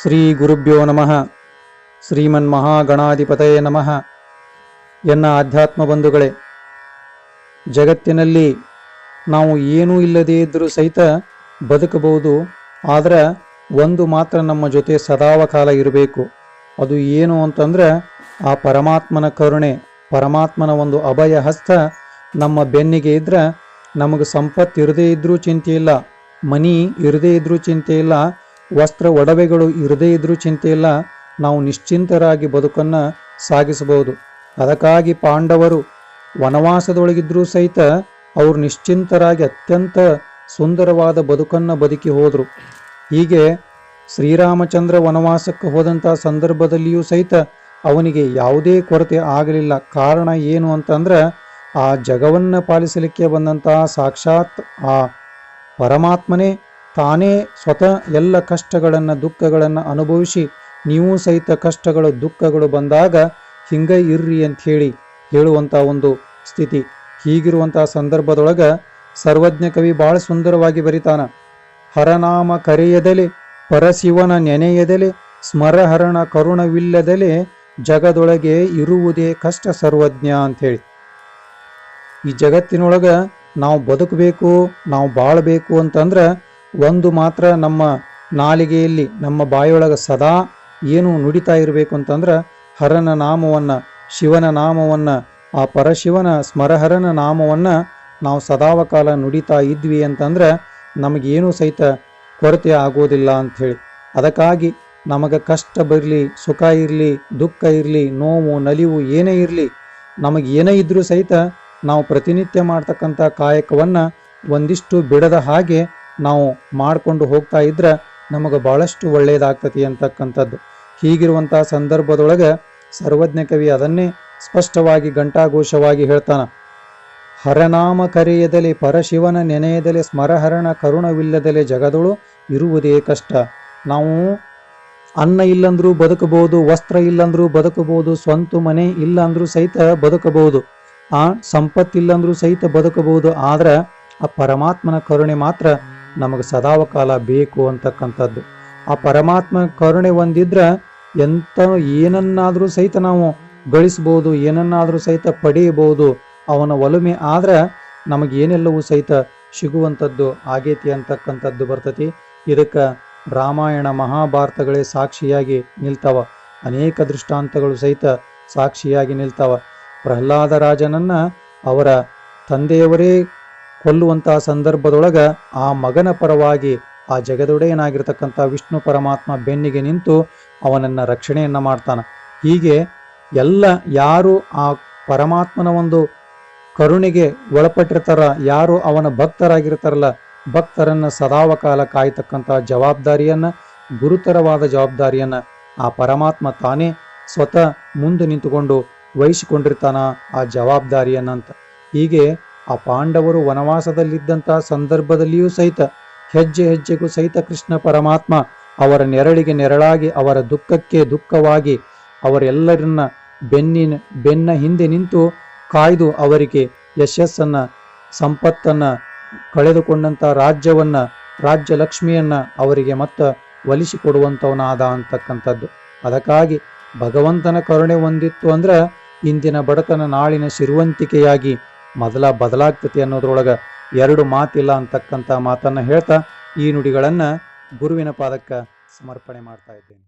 ಶ್ರೀ ಗುರುಭ್ಯೋ ನಮಃ. ಶ್ರೀಮನ್ ಮಹಾಗಣಾಧಿಪತಯೇ ನಮಃ. ಎನ್ನ ಆಧ್ಯಾತ್ಮ ಬಂಧುಗಳೇ ಜಗತ್ತಿನಲ್ಲಿ ನಾವು ಏನೂ ಇಲ್ಲದೇ ಇದ್ದರೂ ಸಹಿತ ಬದುಕಬಹುದು, ಆದರೆ ಒಂದು ಮಾತ್ರ ನಮ್ಮ ಜೊತೆ ಸದಾವಕಾಲ ಇರಬೇಕು. ಅದು ಏನು ಅಂತಂದ್ರೆ ಆ ಪರಮಾತ್ಮನ ಕರುಣೆ, ಪರಮಾತ್ಮನ ಒಂದು ಅಭಯ ಹಸ್ತ ನಮ್ಮ ಬೆನ್ನಿಗೆ ಇದ್ರೆ ನಮಗೆ ಸಂಪತ್ತು ಇರದೇ ಇದ್ದರೂ ಚಿಂತೆ ಇಲ್ಲ ಮನಿ ಇರದೇ ಇದ್ದರೂ ಚಿಂತೆ ಇಲ್ಲ ವಸ್ತ್ರ ಒಡವೆಗಳು ಇರದೇ ಇದ್ರೂ ಚಿಂತೆ ಇಲ್ಲ ನಾವು ನಿಶ್ಚಿಂತರಾಗಿ ಬದುಕನ್ನು ಸಾಗಿಸಬಹುದು. ಅದಕ್ಕಾಗಿ ಪಾಂಡವರು ವನವಾಸದೊಳಗಿದ್ರೂ ಸಹಿತ ಅವರು ನಿಶ್ಚಿಂತರಾಗಿ ಅತ್ಯಂತ ಸುಂದರವಾದ ಬದುಕನ್ನು ಬದುಕಿ ಹೋದರು. ಹೀಗೆ ಶ್ರೀರಾಮಚಂದ್ರ ವನವಾಸಕ್ಕೆ ಹೋದಂಥ ಸಂದರ್ಭದಲ್ಲಿಯೂ ಸಹಿತ ಅವನಿಗೆ ಯಾವುದೇ ಕೊರತೆ ಆಗಲಿಲ್ಲ. ಕಾರಣ ಏನು ಅಂತಂದ್ರೆ, ಆ ಜಗವನ್ನು ಪಾಲಿಸಲಿಕ್ಕೆ ಬಂದಂತಹ ಸಾಕ್ಷಾತ್ ಆ ಪರಮಾತ್ಮನೇ ತಾನೇ ಸ್ವತಃ ಎಲ್ಲ ಕಷ್ಟಗಳನ್ನು, ದುಃಖಗಳನ್ನು ಅನುಭವಿಸಿ ನೀವು ಸಹಿತ ಕಷ್ಟಗಳು, ದುಃಖಗಳು ಬಂದಾಗ ಹಿಂಗ ಇರ್ರಿ ಅಂತ ಹೇಳಿ ಹೇಳುವಂಥ ಒಂದು ಸ್ಥಿತಿ. ಹೀಗಿರುವಂತಹ ಸಂದರ್ಭದೊಳಗ ಸರ್ವಜ್ಞ ಕವಿ ಬಹಳ ಸುಂದರವಾಗಿ ಬರಿತಾನ. ಹರನಾಮ ಕರೆಯದಲೆ, ಪರಶಿವನ ನೆನೆಯದಲೆ, ಸ್ಮರಹರಣ ಕರುಣವಿಲ್ಲದಲೆ ಜಗದೊಳಗೆ ಇರುವುದೇ ಕಷ್ಟ ಸರ್ವಜ್ಞ ಅಂಥೇಳಿ ಈ ಜಗತ್ತಿನೊಳಗೆ ನಾವು ಬದುಕಬೇಕು, ನಾವು ಬಾಳಬೇಕು ಅಂತಂದ್ರೆ ಒಂದು ಮಾತ್ರ ನಮ್ಮ ನಾಲಿಗೆಯಲ್ಲಿ, ನಮ್ಮ ಬಾಯೊಳಗ ಸದಾ ಏನು ನುಡಿತಾ ಇರಬೇಕು ಅಂತಂದ್ರೆ ಹರನ ನಾಮವನ್ನು, ಶಿವನ ನಾಮವನ್ನು, ಆ ಪರಶಿವನ ಸ್ಮರಹರನ ನಾಮವನ್ನು ನಾವು ಸದಾವಕಾಲ ನುಡಿತಾ ಇದ್ವಿ ಅಂತಂದ್ರೆ ನಮಗೇನು ಸಹಿತ ಕೊರತೆ ಆಗೋದಿಲ್ಲ ಅಂಥೇಳಿ. ಅದಕ್ಕಾಗಿ ನಮಗೆ ಕಷ್ಟ ಬರಲಿ, ಸುಖ ಇರಲಿ, ದುಃಖ ಇರಲಿ, ನೋವು, ನಲಿವು ಏನೇ ಇರಲಿ, ನಮಗೆ ಏನೇ ಇದ್ದರೂ ಸಹಿತ ನಾವು ಪ್ರತಿನಿತ್ಯ ಮಾಡ್ತಕ್ಕಂಥ ಕಾಯಕವನ್ನು ಒಂದಿಷ್ಟು ಬಿಡದ ಹಾಗೆ ನಾವು ಮಾಡಿಕೊಂಡು ಹೋಗ್ತಾ ಇದ್ರೆ ನಮಗೆ ಭಾಳಷ್ಟು ಒಳ್ಳೆಯದಾಗ್ತತಿ ಅಂತಕ್ಕಂಥದ್ದು. ಹೀಗಿರುವಂಥ ಸಂದರ್ಭದೊಳಗೆ ಸರ್ವಜ್ಞ ಕವಿ ಅದನ್ನೇ ಸ್ಪಷ್ಟವಾಗಿ, ಘಂಟಾಘೋಷವಾಗಿ ಹೇಳ್ತಾನ. ಹರನಾಮ ಕರೆಯದಲೆ ಪರಶಿವನ ನೆನೆಯದಲ್ಲಿ ಸ್ಮರಹರಣ ಕರುಣವಿಲ್ಲದಲೆ ಜಗದೊಳು ಇರುವುದೇ ಕಷ್ಟ. ನಾವು ಅನ್ನ ಇಲ್ಲಂದ್ರೂ ಬದುಕಬಹುದು, ವಸ್ತ್ರ ಇಲ್ಲಂದ್ರೂ ಬದುಕಬಹುದು, ಸ್ವಂತ ಮನೆ ಇಲ್ಲಂದ್ರೂ ಸಹಿತ ಬದುಕಬಹುದು, ಆ ಸಂಪತ್ತಿಲ್ಲಂದ್ರೂ ಸಹಿತ ಬದುಕಬಹುದು, ಆದ್ರೆ ಆ ಪರಮಾತ್ಮನ ಕರುಣೆ ಮಾತ್ರ ನಮಗೆ ಸದಾವಕಾಲ ಬೇಕು ಅಂತಕ್ಕಂಥದ್ದು. ಆ ಪರಮಾತ್ಮ ಕರುಣೆ ಹೊಂದಿದ್ರೆ ಎಂಥ ಏನನ್ನಾದರೂ ಸಹಿತ ನಾವು ಗಳಿಸ್ಬೋದು, ಏನನ್ನಾದರೂ ಸಹಿತ ಪಡೆಯಬಹುದು ಅವನ ಒಲುಮೆ ಆದ್ರೆ ನಮಗೇನೆಲ್ಲವೂ ಸಹಿತ ಸಿಗುವಂಥದ್ದು ಆಗೇತಿ ಅಂತಕ್ಕಂಥದ್ದು ಬರ್ತತಿ. ಇದಕ್ಕೆ ರಾಮಾಯಣ ಮಹಾಭಾರತಗಳೇ ಸಾಕ್ಷಿಯಾಗಿ ನಿಲ್ತಾವ. ಅನೇಕ ದೃಷ್ಟಾಂತಗಳು ಸಹಿತ ಸಾಕ್ಷಿಯಾಗಿ ನಿಲ್ತಾವ. ಪ್ರಹ್ಲಾದ ರಾಜನನ್ನ ಅವರ ತಂದೆಯವರೇ ಕೊಲ್ಲುವಂತಹ ಸಂದರ್ಭದೊಳಗ ಆ ಮಗನ ಪರವಾಗಿ ಆ ಜಗದೊಡೆಯನಾಗಿರ್ತಕ್ಕಂಥ ವಿಷ್ಣು ಪರಮಾತ್ಮ ಬೆನ್ನಿಗೆ ನಿಂತು ಅವನನ್ನ ರಕ್ಷಣೆಯನ್ನ ಮಾಡ್ತಾನೆ. ಹೀಗೆ ಎಲ್ಲ ಯಾರು ಆ ಪರಮಾತ್ಮನ ಒಂದು ಕರುಣೆಗೆ ಒಳಪಟ್ಟಿರ್ತಾರ, ಯಾರು ಅವನ ಭಕ್ತರಾಗಿರ್ತಾರಲ್ಲ, ಭಕ್ತರನ್ನ ಸದಾವಕಾಲ ಕಾಯ್ತಕ್ಕಂಥ ಜವಾಬ್ದಾರಿಯನ್ನ, ಗುರುತರವಾದ ಜವಾಬ್ದಾರಿಯನ್ನ ಆ ಪರಮಾತ್ಮ ತಾನೇ ಸ್ವತಃ ಮುಂದೆ ನಿಂತುಕೊಂಡು ವಹಿಸಿಕೊಂಡಿರ್ತಾನ ಆ ಜವಾಬ್ದಾರಿಯನ್ನಂತ ಹೀಗೆ ಆ ಪಾಂಡವರು ವನವಾಸದಲ್ಲಿದ್ದಂತಹ ಸಂದರ್ಭದಲ್ಲಿಯೂ ಸಹಿತ, ಹೆಜ್ಜೆ ಹೆಜ್ಜೆಗೂ ಸಹಿತ ಕೃಷ್ಣ ಪರಮಾತ್ಮ ಅವರ ನೆರಳಿಗೆ ನೆರಳಾಗಿ, ಅವರ ದುಃಖಕ್ಕೆ ದುಃಖವಾಗಿ, ಅವರೆಲ್ಲರನ್ನ ಬೆನ್ನಿನ, ಬೆನ್ನ ಹಿಂದೆ ನಿಂತು ಕಾಯ್ದು ಅವರಿಗೆ ಯಶಸ್ಸನ್ನ, ಸಂಪತ್ತನ್ನ ಕಳೆದುಕೊಂಡಂತ ರಾಜ್ಯವನ್ನ ರಾಜ್ಯ ಲಕ್ಷ್ಮಿಯನ್ನ ಅವರಿಗೆ ಮತ್ತ ಒಲಿಸಿಕೊಡುವಂಥವನಾದ ಅಂತಕ್ಕಂಥದ್ದು. ಅದಕ್ಕಾಗಿ ಭಗವಂತನ ಕರುಣೆ ಹೊಂದಿತ್ತು ಅಂದ್ರೆ ಇಂದಿನ ಬಡತನ ನಾಳಿನ ಶಿರುವಂತಿಕೆಯಾಗಿ ಮೊದಲ ಬದಲಾಗ್ತತಿ ಅನ್ನೋದ್ರೊಳಗೆ ಎರಡು ಮಾತಿಲ್ಲ ಅಂತಕ್ಕಂಥ ಮಾತನ್ನು ಹೇಳ್ತಾ ಈ ನುಡಿಗಳನ್ನು ಗುರುವಿನ ಪಾದಕ್ಕೆ ಸಮರ್ಪಣೆ ಮಾಡ್ತಾ ಇದ್ದೇನೆ.